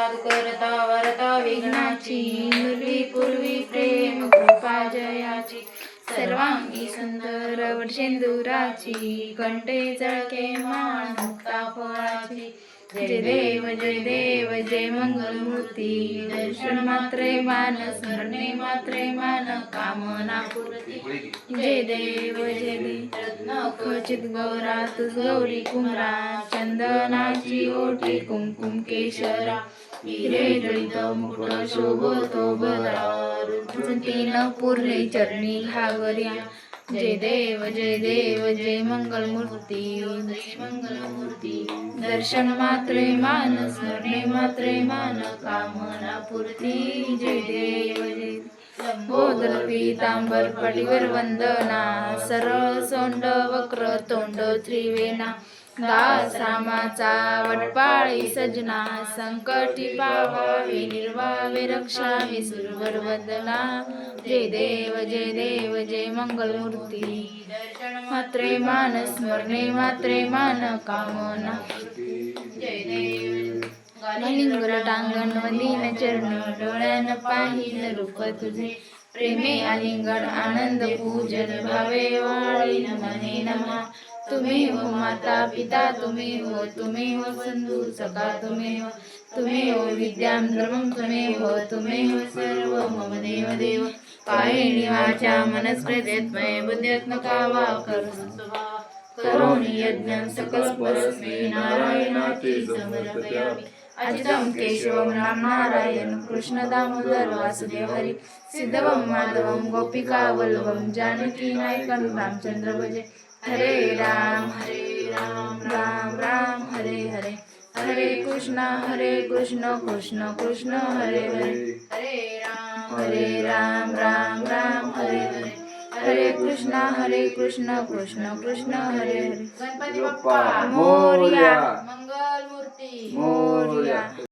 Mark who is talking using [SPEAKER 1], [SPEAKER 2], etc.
[SPEAKER 1] करता वरता विघ्नाची मुरली पूर्वी प्रेम कृपा जयाची. सर्वांगी सुंदर वडशेंदुराची कंठे जळके माळ मुक्ता फळाची. जय देव जय देव जय मंगलमूर्ती. दर्शन मात्रे मान स्मरणे मात्रे मान कामना पूर्ती. जय देव जय देव रत्न खचित गौरा तुझ गौरी कुमरा चंदनाची ओटी कुमकुम केशरा. हिरे मुकुट शोभतो बरा. पुरले चरणी घागर्या जय देव जय देव जय मंगलमूर्ती जय मंगलमूर्ती. दर्शन मात्रे मान स्मरणे मात्रे मान कामना पूर्ती जय देव जय पीतांबर पटीवर वंदना सरळ सोंड वक्र तोंड त्रिवेणा. दास रामाचा वटपाळी सजना संकटी पावावे निर्वावे रक्षावे सुरवर वदना जय देव जय देव जय मंगलमूर्ती. मात्रे मान स्मरणे मात्रे मान कामना. जय देव. लिंगल टांगण मदीन चरण डोळ्यान पाहिन रूप तुझे. प्रेमे आलिंगण आनंद पूजन भावे वाळी नमने नमा. तुम्ही हो माता पिता तुम्ही हो तुम्ही हो सिंधू सखा तुम्ही हो तुम्ही हो विद्याम धर्मं तुम्ही हो तुम्ही हो सर्व मम देव। देव कायेणी वाचा मनस्कृतेत्मय बुद्ध्यात्मका वा करो करोमि यज्ञं सकलस्मै नारायणाचे समर्पयामि। अजितं केशवं रामनारायणं कृष्णदामोदर वासुदेवहरि सिद्धवं माधवं गोपिकावल्लभं जानकी नायकं रामचंद्र भजे। हरे राम हरे राम राम राम हरे हरे। हरे कृष्ण हरे कृष्ण कृष्ण कृष्ण हरे हरे। हरे राम हरे राम राम राम हरे हरे। हरे कृष्ण हरे कृष्ण कृष्ण कृष्ण हरे हरे। गणपती बाप्पा मोरया। मंगल मूर्ती मोरया।